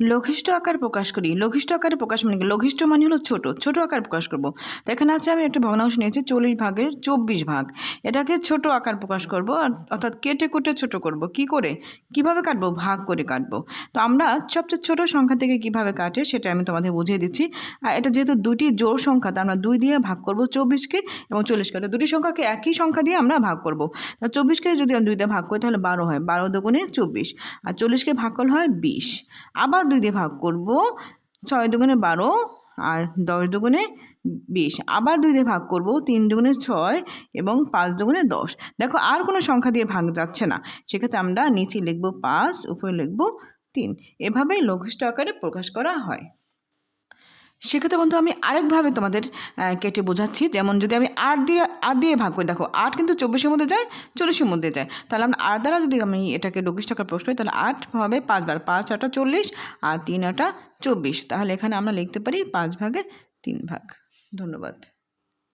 লঘিষ্ঠ আকার প্রকাশ করি। লঘিষ্ঠ আকারে প্রকাশ মানে লঘিষ্ঠ মানে হলো ছোট। ছোট আকার প্রকাশ করব। তো এখানে আছে আমি একটা ভগ্নাংশ নিয়েছি, চল্লিশ ভাগের চব্বিশ ভাগ। এটাকে ছোট আকার প্রকাশ করব অর্থাৎ কেটে কুটে ছোট করব। কি করে? কীভাবে কাটবো? ভাগ করে কাটবো। তো আমরা সবচেয়ে ছোট সংখ্যা থেকে কীভাবে কাটে সেটা আমি তোমাদের বুঝিয়ে দিচ্ছি। আর এটা যেহেতু দুটি জোর সংখ্যা, তা আমরা দুই দিয়ে ভাগ করব চব্বিশকে এবং চল্লিশকে। দুটি সংখ্যাকে একই সংখ্যা দিয়ে আমরা ভাগ করব। তা চব্বিশকে যদি আমরা দুই দিয়ে ভাগ করি তাহলে বারো হয়। বারো দুগুণে চব্বিশ। আর চল্লিশকে ভাগ করলে হয় বিশ। আবার দুই দিয়ে ভাগ করব। ছয় দুগুণে বারো আর দশ দুগুণে বিশ। আবার দুই দিয়ে ভাগ করব তিন দুগুণে ছয় এবং পাঁচ দুগুণে দশ। দেখো আর কোনো সংখ্যা দিয়ে ভাগ যাচ্ছে না। সেক্ষেত্রে আমরা নিচে লিখব পাঁচ, উপরে লিখব তিন। এভাবেই লঘিষ্ঠ আকারে প্রকাশ করা হয়। সেক্ষেত্রে বন্ধু, আমি আরেকভাবে তোমাদের কেটে বোঝাচ্ছি। যেমন যদি আমি আট দিয়ে আট দিয়ে ভাগ করি, দেখো, আট কিন্তু চব্বিশের মধ্যে যায়, চল্লিশের মধ্যে যায়। তাহলে আমরা আট দ্বারা যদি আমি এটাকে লঘিষ্ঠ টাকার প্রশ্ন করি, তাহলে আট হবে পাঁচবার পাঁচ আটা চল্লিশ আর তিন আটা চব্বিশ। তাহলে এখানে আমরা লিখতে পারি পাঁচ ভাগে তিন ভাগ। ধন্যবাদ।